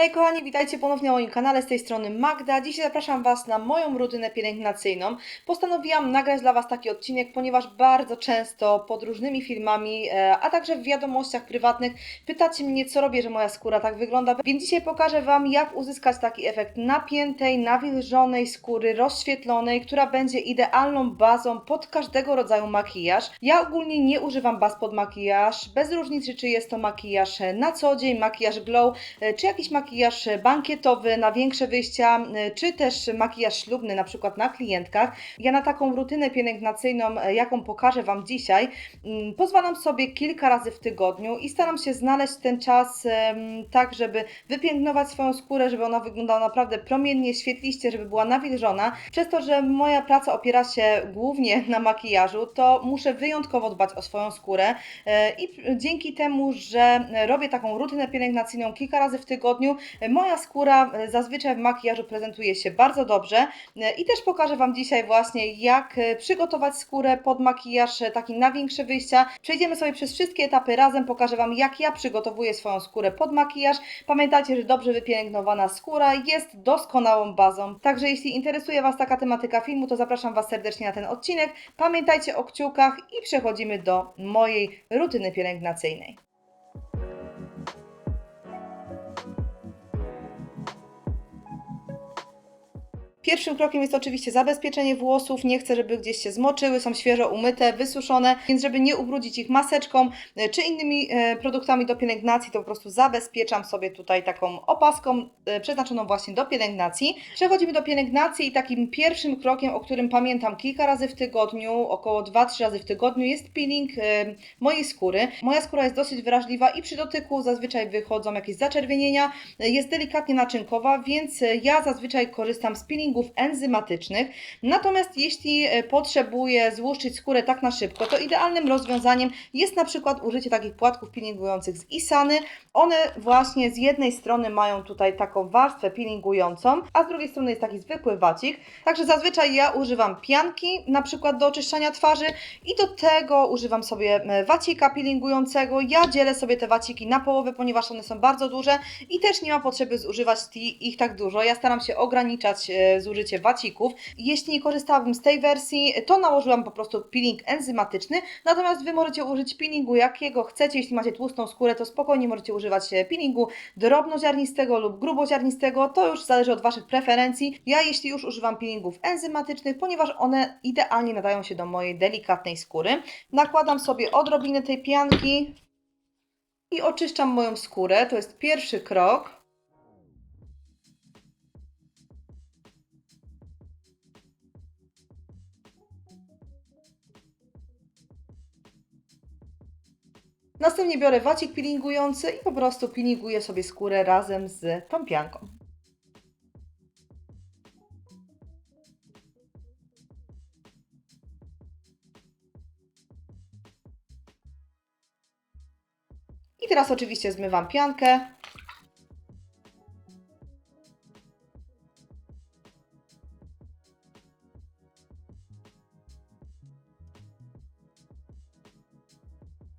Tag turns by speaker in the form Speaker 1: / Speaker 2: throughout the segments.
Speaker 1: Hej kochani, witajcie ponownie na moim kanale, z tej strony Magda. Dzisiaj zapraszam Was na moją rutynę pielęgnacyjną. Postanowiłam nagrać dla Was taki odcinek, ponieważ bardzo często pod różnymi filmami, e, a także w wiadomościach prywatnych pytacie mnie, co robię, że moja skóra tak wygląda. Więc dzisiaj pokażę Wam, jak uzyskać taki efekt napiętej, nawilżonej skóry, rozświetlonej, która będzie idealną bazą pod każdego rodzaju makijaż. Ja ogólnie nie używam baz pod makijaż, bez różnicy, czy jest to makijaż na co dzień, makijaż glow, e, czy jakiś makijaż bankietowy na większe wyjścia, y, czy też makijaż ślubny, na przykład na klientkach. Ja na taką rutynę pielęgnacyjną, y, jaką pokażę Wam dzisiaj, mm, pozwalam sobie kilka razy w tygodniu i staram się znaleźć ten czas tak, żeby wypięknować swoją skórę, żeby ona wyglądała naprawdę promiennie, świetliście, żeby była nawilżona. Przez to, że moja praca opiera się głównie na makijażu, to muszę wyjątkowo dbać o swoją skórę e, i dzięki temu, że robię taką rutynę pielęgnacyjną kilka razy w tygodniu, Moja skóra e, zazwyczaj w makijażu prezentuje się bardzo dobrze e, i też pokażę Wam dzisiaj właśnie jak e, przygotować skórę pod makijaż taki na większe wyjścia. Przejdziemy sobie przez wszystkie etapy razem, pokażę Wam jak ja przygotowuję swoją skórę pod makijaż. Pamiętajcie, że dobrze wypielęgnowana skóra jest doskonałą bazą. Także jeśli interesuje Was taka tematyka filmu, to zapraszam Was serdecznie na ten odcinek. Pamiętajcie o kciukach i przechodzimy do mojej rutyny pielęgnacyjnej. Pierwszym krokiem jest oczywiście zabezpieczenie włosów. Nie chcę, żeby gdzieś się zmoczyły, są świeżo umyte, wysuszone, więc żeby nie ubrudzić ich maseczką e, czy innymi e, produktami do pielęgnacji, to po prostu zabezpieczam sobie tutaj taką opaską e, przeznaczoną właśnie do pielęgnacji. Przechodzimy do pielęgnacji i takim pierwszym krokiem, o którym pamiętam kilka razy w tygodniu, około 2-3 razy w tygodniu, jest peeling mojej skóry. Moja skóra jest dosyć wrażliwa i przy dotyku zazwyczaj wychodzą jakieś zaczerwienienia, jest delikatnie naczynkowa, więc ja zazwyczaj korzystam z enzymatycznych. Natomiast jeśli e, potrzebuję złuszczyć skórę tak na szybko, to idealnym rozwiązaniem jest na przykład użycie takich płatków peelingujących z Isany. One właśnie z jednej strony mają tutaj taką warstwę peelingującą, a z drugiej strony jest taki zwykły wacik. Także zazwyczaj ja używam pianki, na przykład do oczyszczania twarzy i do tego używam sobie e, wacika peelingującego. Ja dzielę sobie te waciki na połowę, ponieważ one są bardzo duże i też nie ma potrzeby zużywać ich tak dużo. Ja staram się ograniczać e, zużycie wacików. Jeśli nie korzystałabym z tej wersji, to nałożyłam po prostu peeling enzymatyczny, natomiast Wy możecie użyć peelingu jakiego chcecie. Jeśli macie tłustą skórę, to spokojnie możecie używać e, peelingu drobnoziarnistego lub gruboziarnistego, to już zależy od Waszych preferencji. Ja jeśli już używam peelingów enzymatycznych, ponieważ one idealnie nadają się do mojej delikatnej skóry. Nakładam sobie odrobinę tej pianki i oczyszczam moją skórę. To jest pierwszy krok. Następnie biorę wacik peelingujący i po prostu peelinguję sobie skórę razem z tą pianką. I teraz oczywiście zmywam piankę.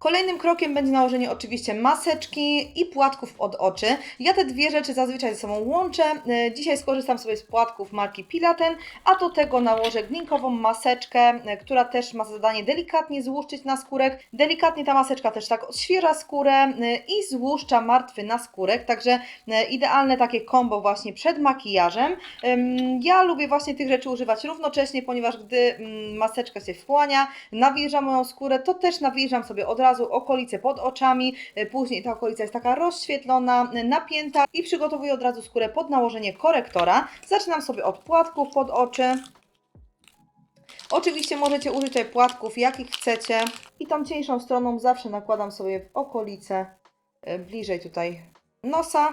Speaker 1: Kolejnym krokiem będzie nałożenie oczywiście maseczki i płatków od oczy. Ja te dwie rzeczy zazwyczaj ze sobą łączę. E, Dzisiaj skorzystam sobie z płatków marki Pilaten, a do tego nałożę glinkową maseczkę, e, która też ma za zadanie delikatnie złuszczyć naskórek. Delikatnie ta maseczka też tak odświeża skórę e, i złuszcza martwy naskórek, także e, idealne takie kombo właśnie przed makijażem. Ja lubię właśnie tych rzeczy używać równocześnie, ponieważ gdy mm, maseczka się wchłania, nawilża moją skórę, to też nawilżam sobie od razu okolice pod oczami, e, później ta okolica jest taka rozświetlona, e, napięta i przygotowuję od razu skórę pod nałożenie korektora. Zaczynam sobie od płatków pod oczy. Oczywiście możecie użyć płatków jakich chcecie i tą cieńszą stroną zawsze nakładam sobie w okolice e, bliżej tutaj nosa,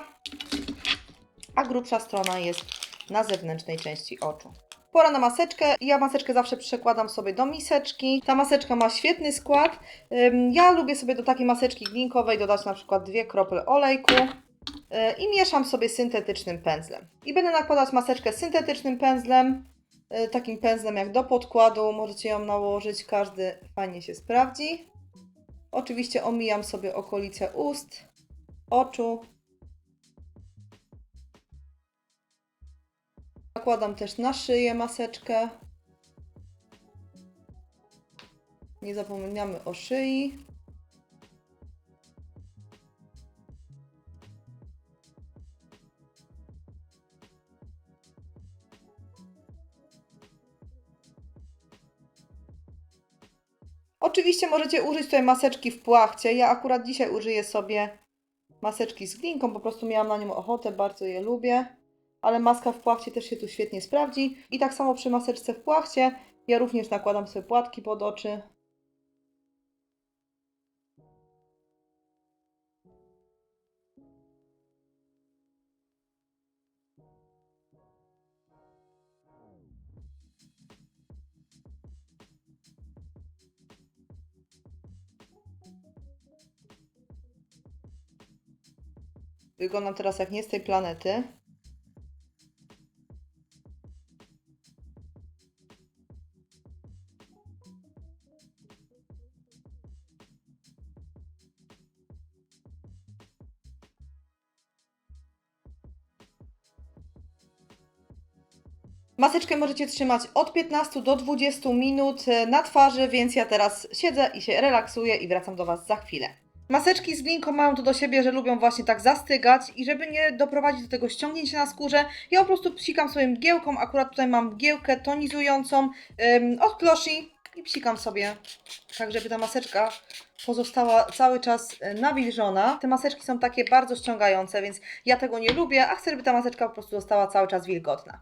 Speaker 1: a grubsza strona jest na zewnętrznej części oczu. Pora na maseczkę. Ja maseczkę zawsze przekładam sobie do miseczki. Ta maseczka ma świetny skład. Ja lubię sobie do takiej maseczki glinkowej dodać na przykład dwie krople olejku y, i mieszam sobie syntetycznym pędzlem. I będę nakładać maseczkę syntetycznym pędzlem, y, takim pędzlem jak do podkładu. Możecie ją nałożyć, każdy fajnie się sprawdzi. Oczywiście omijam sobie okolice ust, oczu Nakładam też na szyję maseczkę. Nie zapominamy o szyi. Oczywiście możecie użyć tutaj maseczki w płachcie. Ja akurat dzisiaj użyję sobie maseczki z glinką, po prostu miałam na nią ochotę, bardzo je lubię. Ale maska w płachcie też się tu świetnie sprawdzi. I tak samo przy maseczce w płachcie, ja również nakładam sobie płatki pod oczy. Wyglądam teraz jak nie z tej planety. Maseczkę możecie trzymać od 15 do 20 minut e, na twarzy, więc ja teraz siedzę i się relaksuję i wracam do Was za chwilę. Maseczki z glinką mają to do siebie, że lubią właśnie tak zastygać i żeby nie doprowadzić do tego ściągnięcia na skórze, ja po prostu psikam sobie mgiełką, akurat tutaj mam mgiełkę tonizującą ym, od Kloshi i psikam sobie, tak żeby ta maseczka pozostała cały czas e, nawilżona. Te maseczki są takie bardzo ściągające, więc ja tego nie lubię, a chcę, żeby ta maseczka po prostu została cały czas wilgotna.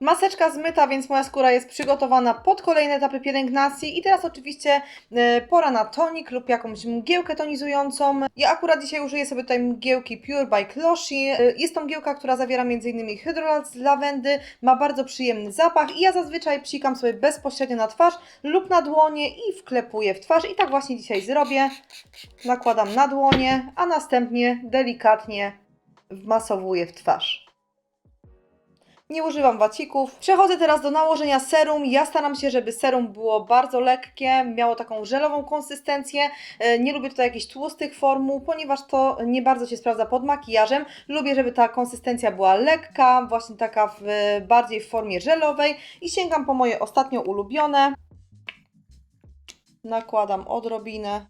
Speaker 1: Maseczka zmyta, więc moja skóra jest przygotowana pod kolejne etapy pielęgnacji i teraz oczywiście e, pora na tonik lub jakąś mgiełkę tonizującą. Ja akurat dzisiaj użyję sobie tutaj mgiełki Pure by Kloshi. E, Jest to mgiełka, która zawiera m.in. hydrolat z lawendy, ma bardzo przyjemny zapach i ja zazwyczaj psikam sobie bezpośrednio na twarz lub na dłonie i wklepuję w twarz i tak właśnie dzisiaj zrobię. Nakładam na dłonie, a następnie delikatnie wmasowuję w twarz. Nie używam wacików. Przechodzę teraz do nałożenia serum. Ja staram się, żeby serum było bardzo lekkie, miało taką żelową konsystencję. E, Nie lubię tutaj jakichś tłustych formuł, ponieważ to nie bardzo się sprawdza pod makijażem. Lubię, żeby ta konsystencja była lekka, właśnie taka w, bardziej w formie żelowej i sięgam po moje ostatnio ulubione. Nakładam odrobinę.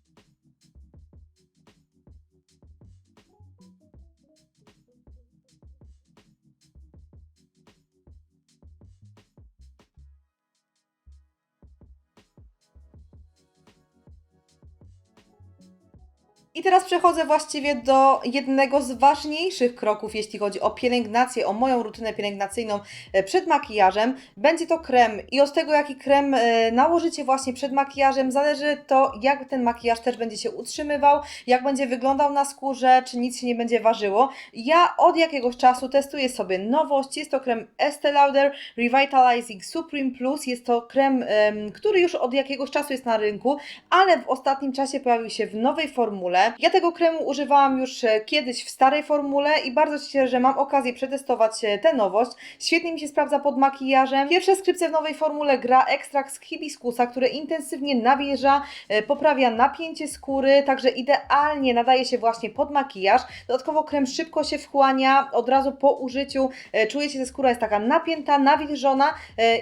Speaker 1: Teraz przechodzę właściwie do jednego z ważniejszych kroków, jeśli chodzi o pielęgnację, o moją rutynę pielęgnacyjną e, przed makijażem. Będzie to krem i od tego, jaki krem e, nałożycie właśnie przed makijażem, zależy to, jak ten makijaż też będzie się utrzymywał, jak będzie wyglądał na skórze, czy nic się nie będzie ważyło. Ja od jakiegoś czasu testuję sobie nowość. Jest to krem Estee Lauder Revitalizing Supreme Plus. Jest to krem, em, który już od jakiegoś czasu jest na rynku, ale w ostatnim czasie pojawił się w nowej formule. Ja tego kremu używałam już e, kiedyś w starej formule i bardzo się cieszę, że mam okazję przetestować e, tę nowość. Świetnie mi się sprawdza pod makijażem. Pierwsze skrypce w nowej formule gra ekstrakt z hibiskusa, który intensywnie nawilża, e, poprawia napięcie skóry, także idealnie nadaje się właśnie pod makijaż. Dodatkowo krem szybko się wchłania, od razu po użyciu czujecie, że skóra jest taka napięta, nawilżona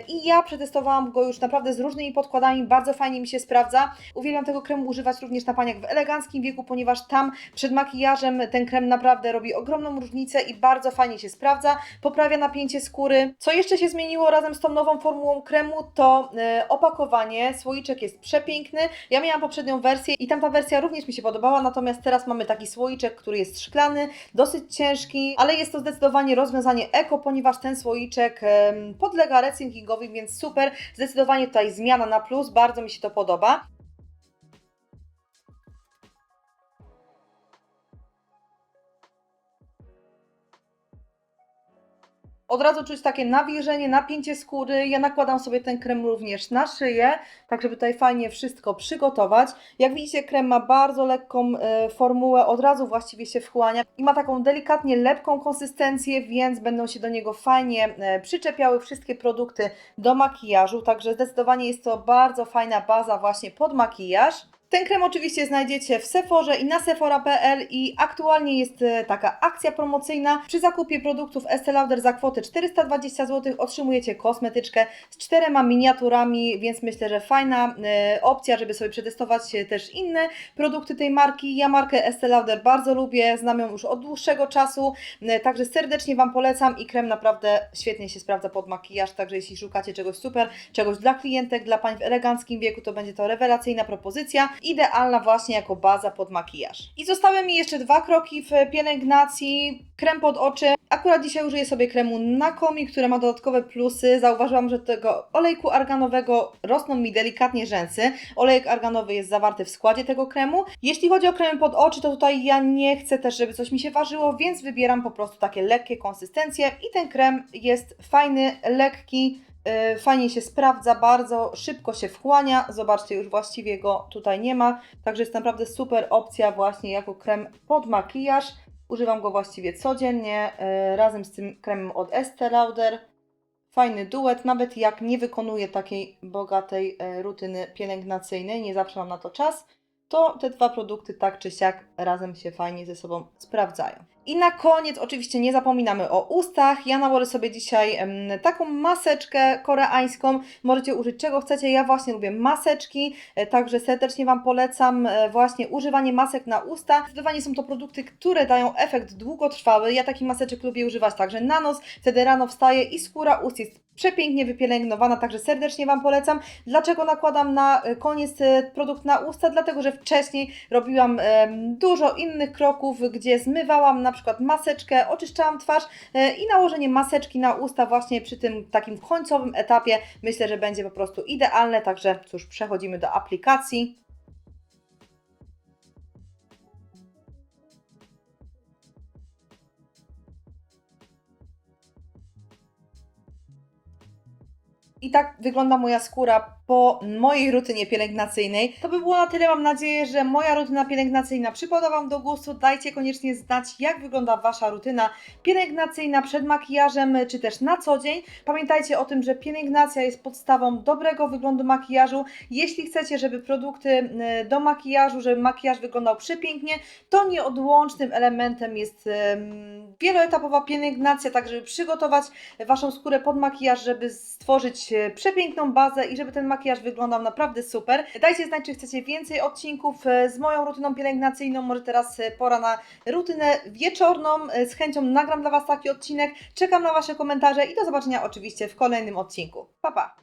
Speaker 1: i ja przetestowałam go już naprawdę z różnymi podkładami, bardzo fajnie mi się sprawdza. Uwielbiam tego kremu używać również na paniach w eleganckim wieku, ponieważ tam przed makijażem ten krem naprawdę robi ogromną różnicę i bardzo fajnie się sprawdza, poprawia napięcie skóry. Co jeszcze się zmieniło razem z tą nową formułą kremu, to e, opakowanie. Słoiczek jest przepiękny. Ja miałam poprzednią wersję i tamta wersja również mi się podobała, natomiast teraz mamy taki słoiczek, który jest szklany, dosyć ciężki, ale jest to zdecydowanie rozwiązanie eko, ponieważ ten słoiczek podlega recyklingowi, więc super. Zdecydowanie tutaj zmiana na plus, bardzo mi się to podoba. Od razu czuć takie nawilżenie, napięcie skóry. Ja nakładam sobie ten krem również na szyję, tak żeby tutaj fajnie wszystko przygotować. Jak widzicie, krem ma bardzo lekką e, formułę, od razu właściwie się wchłania i ma taką delikatnie lepką konsystencję, więc będą się do niego fajnie e, przyczepiały wszystkie produkty do makijażu. Także zdecydowanie jest to bardzo fajna baza właśnie pod makijaż. Ten krem oczywiście znajdziecie w Sephorze i na sephora.pl i aktualnie jest e, taka akcja promocyjna. Przy zakupie produktów Estée Lauder za kwotę 420 zł otrzymujecie kosmetyczkę z czterema miniaturami, więc myślę, że fajna e, opcja, żeby sobie przetestować też inne produkty tej marki. Ja markę Estée Lauder bardzo lubię, znam ją już od dłuższego czasu, e, także serdecznie Wam polecam i krem naprawdę świetnie się sprawdza pod makijaż, także jeśli szukacie czegoś super, czegoś dla klientek, dla pań w eleganckim wieku, to będzie to rewelacyjna propozycja, idealna właśnie jako baza pod makijaż. I zostały mi jeszcze dwa kroki w pielęgnacji, krem pod oczy. Akurat dzisiaj użyję sobie kremu Nakomi, który ma dodatkowe plusy. Zauważyłam, że tego olejku arganowego rosną mi delikatnie rzęsy. Olejek arganowy jest zawarty w składzie tego kremu. Jeśli chodzi o kremy pod oczy, to tutaj ja nie chcę też, żeby coś mi się ważyło, więc wybieram po prostu takie lekkie konsystencje i ten krem jest fajny, lekki, Fajnie się sprawdza, bardzo szybko się wchłania. Zobaczcie, już właściwie go tutaj nie ma. Także jest naprawdę super opcja właśnie jako krem pod makijaż. Używam go właściwie codziennie yy, razem z tym kremem od Estée Lauder. Fajny duet, nawet jak nie wykonuję takiej bogatej yy, rutyny pielęgnacyjnej, nie zawsze mam na to czas, to te dwa produkty tak czy siak razem się fajnie ze sobą sprawdzają. I na koniec oczywiście nie zapominamy o ustach. Ja nałożę sobie dzisiaj taką maseczkę koreańską. Możecie użyć czego chcecie. Ja właśnie lubię maseczki, e, także serdecznie Wam polecam e, właśnie używanie masek na usta. Zdecydowanie są to produkty, które dają efekt długotrwały. Ja takich maseczek lubię używać także na nos. Wtedy rano wstaję i skóra ust jest przepięknie wypielęgnowana, także serdecznie Wam polecam. Dlaczego nakładam na e, koniec e, produkt na usta? Dlatego, że wcześniej robiłam dużo innych kroków, gdzie zmywałam na przykład maseczkę, oczyszczałam twarz e, i nałożenie maseczki na usta właśnie przy tym takim końcowym etapie myślę, że będzie po prostu idealne, także cóż, przechodzimy do aplikacji. I tak wygląda moja skóra po mojej rutynie pielęgnacyjnej. To by było na tyle. Mam nadzieję, że moja rutyna pielęgnacyjna przypada Wam do gustu. Dajcie koniecznie znać, jak wygląda Wasza rutyna pielęgnacyjna przed makijażem, czy też na co dzień. Pamiętajcie o tym, że pielęgnacja jest podstawą dobrego wyglądu makijażu. Jeśli chcecie, żeby produkty e, do makijażu, żeby makijaż wyglądał przepięknie, to nieodłącznym elementem jest em, wieloetapowa pielęgnacja, tak żeby przygotować Waszą skórę pod makijaż, żeby stworzyć e, przepiękną bazę i żeby ten makijaż wyglądał naprawdę super. Dajcie znać, czy chcecie więcej odcinków e, z moją rutyną pielęgnacyjną. Może teraz e, pora na rutynę wieczorną. E, Z chęcią nagram dla Was taki odcinek. Czekam na Wasze komentarze i do zobaczenia oczywiście w kolejnym odcinku. Pa, pa!